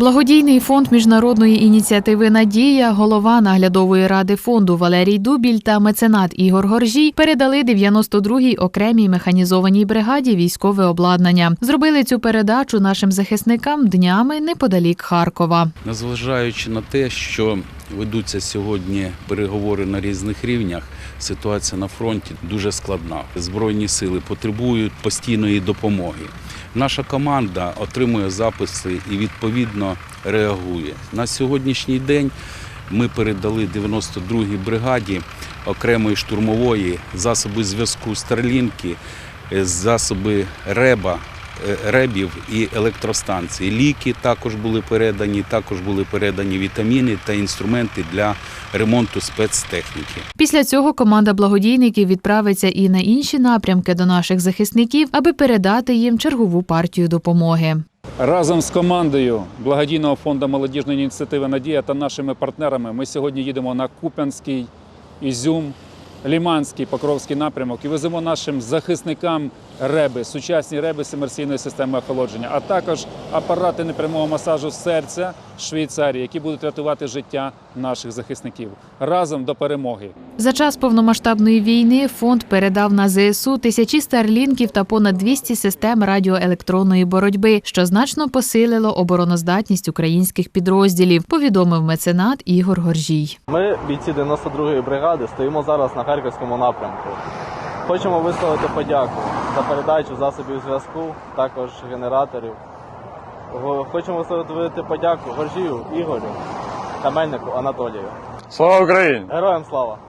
Благодійний фонд міжнародної ініціативи Надія, голова наглядової ради фонду Валерій Дубіль та меценат Ігор Горжій передали 92-й окремій механізованій бригаді військове обладнання. Зробили цю передачу нашим захисникам днями неподалік Харкова. Незважаючи на те, що ведуться сьогодні переговори на різних рівнях, ситуація на фронті дуже складна. Збройні сили потребують постійної допомоги. Наша команда отримує записи і відповідно реагує. На сьогоднішній день ми передали 92-й бригаді окремої штурмової засоби зв'язку Старлінки, е, засоби Реба, ребів і електростанції. Ліки також були передані, також були передані вітаміни та інструменти для ремонту спецтехніки. Після цього команда благодійників відправиться і на інші напрямки до наших захисників, аби передати їм чергову партію допомоги. Разом з командою благодійного фонду молодіжної ініціативи Надія та нашими партнерами ми сьогодні їдемо на Куп'янський, Ізюм, Ліманський, Покровський напрямок. І веземо нашим захисникам реби, сучасні реби з системи охолодження, а також апарати непрямого масажу серця Швейцарії, які будуть рятувати життя наших захисників разом до перемоги. За час повномасштабної війни фонд передав на ЗСУ тисячі старлінків та понад 200 систем радіоелектронної боротьби, що значно посилило обороноздатність українських підрозділів. Повідомив меценат Ігор Горжій. Ми, бійці 92-ї бригади, стоїмо зараз на харківському напрямку. Хочемо висловити подяку за передачу засобів зв'язку, також генераторів. Хочемо висловити подяку Горжію Ігорю та Мельнику Анатолію. Слава Україні! Героям слава!